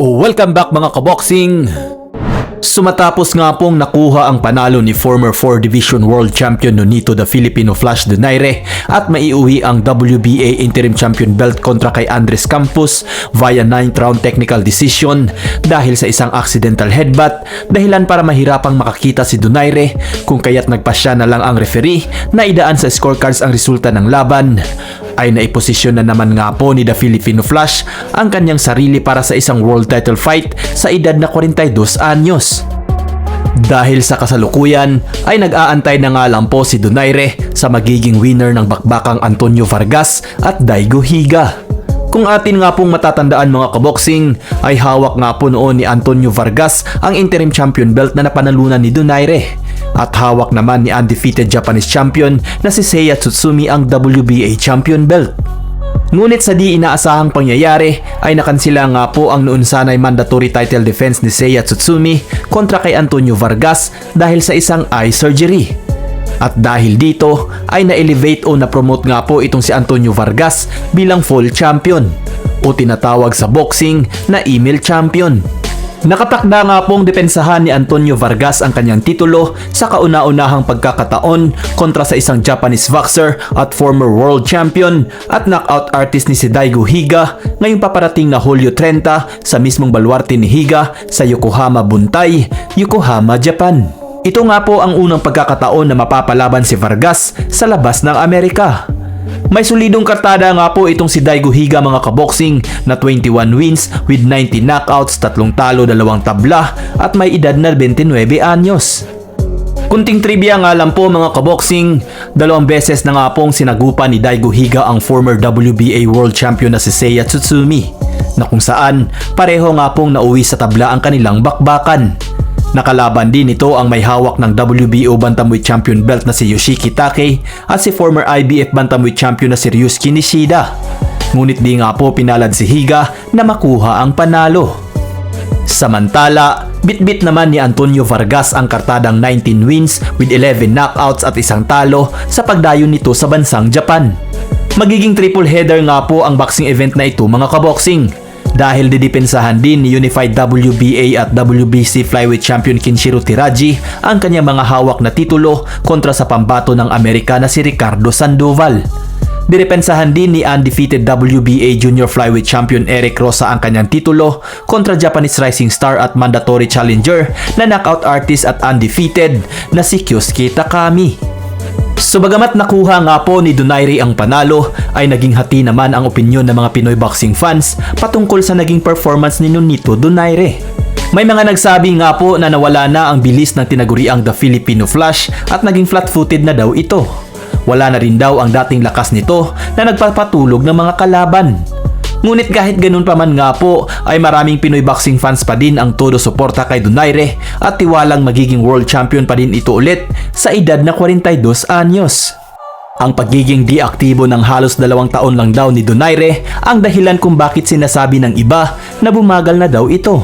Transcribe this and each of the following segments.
Welcome back mga kaboxing! Sumatapos nga pong nakuha ang panalo ni former 4 Division World Champion Nonito the Filipino Flash Donaire at maiuwi ang WBA Interim Champion belt kontra kay Andres Campos via 9th round technical decision dahil sa isang accidental headbutt dahilan para mahirapang makakita si Donaire kung kaya't nagpasya na lang ang referee na idaan sa scorecards ang resulta ng laban ay naiposisyon na naman nga po ni The Filipino Flash ang kanyang sarili para sa isang world title fight sa edad na 42 anyos. Dahil sa kasalukuyan ay nag-aantay na nga lang po si Donaire sa magiging winner ng bakbakang Antonio Vargas at Daigo Higa. Kung atin nga pong matatandaan mga kaboxing ay hawak nga po noon ni Antonio Vargas ang interim champion belt na napanalunan ni Donaire. At hawak naman ni undefeated Japanese champion na si Seiya Tsutsumi ang WBA champion belt. Ngunit sa di inaasahang pangyayari ay nakansila nga po ang noon sanay mandatory title defense ni Seiya Tsutsumi kontra kay Antonio Vargas dahil sa isang eye surgery. At dahil dito ay na-elevate o na-promote nga po itong si Antonio Vargas bilang full champion o tinatawag sa boxing na email champion. Nakatakda nga pong depensahan ni Antonio Vargas ang kanyang titulo sa kauna-unahang pagkakataon kontra sa isang Japanese boxer at former world champion at knockout artist ni si Daigo Higa ngayong paparating na Hulyo 30 sa mismong baluarte ni Higa sa Yokohama Buntay, Yokohama, Japan. Ito nga po ang unang pagkakataon na mapapalaban si Vargas sa labas ng Amerika. May solidong kartada nga po itong si Daigo Higa mga kaboxing na 21 wins with 90 knockouts, tatlong talo, dalawang tabla at may edad na 29 anyos. Kunting trivia nga lang po mga kaboxing, dalawang beses na nga pong sinagupan ni Daigo Higa ang former WBA World Champion na si Seiya Tsutsumi na kung saan pareho nga pong nauwi sa tabla ang kanilang bakbakan. Nakalaban din ito ang may hawak ng WBO Bantamweight Champion belt na si Yoshiki Take at si former IBF Bantamweight Champion na si Ryusuke Nishida. Ngunit di nga po pinalad si Higa na makuha ang panalo. Samantala, bitbit naman ni Antonio Vargas ang kartadang 19 wins with 11 knockouts at isang talo sa pagdayo nito sa bansang Japan. Magiging triple header nga po ang boxing event na ito mga kaboxing dahil didepensahan din ni Unified WBA at WBC Flyweight Champion Kinshiro Tiraji ang kanyang mga hawak na titulo kontra sa pambato ng Amerika na si Ricardo Sandoval. Direpensahan din ni undefeated WBA Junior Flyweight Champion Eric Rosa ang kanyang titulo kontra Japanese Rising Star at mandatory challenger na knockout artist at undefeated na si Kyosuke Takami. So nakuha nga po ni Donaire ang panalo, ay naging hati naman ang opinyon ng mga Pinoy boxing fans patungkol sa naging performance ni Nonito Donaire. May mga nagsabi nga po na nawala na ang bilis ng tinaguriang The Filipino Flash at naging flat-footed na daw ito. Wala na rin daw ang dating lakas nito na nagpapatulog ng mga kalaban. Ngunit kahit ganun pa man nga po ay maraming Pinoy boxing fans pa din ang todo suporta kay Donaire at tiwalang magiging world champion pa din ito ulit sa edad na 42 anyos. Ang pagiging di aktibo ng halos dalawang taon lang daw ni Donaire ang dahilan kung bakit sinasabi ng iba na bumagal na daw ito.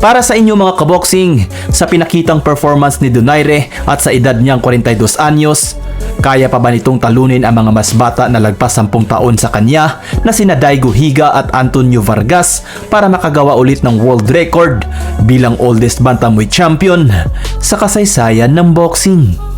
Para sa inyo mga kaboxing, sa pinakitang performance ni Donaire at sa edad niyang 42 anyos, kaya pa ba nitong talunin ang mga mas bata na lagpas 10 taon sa kanya na sina Daigo Higa at Antonio Vargas para makagawa ulit ng world record bilang oldest bantamweight champion sa kasaysayan ng boxing?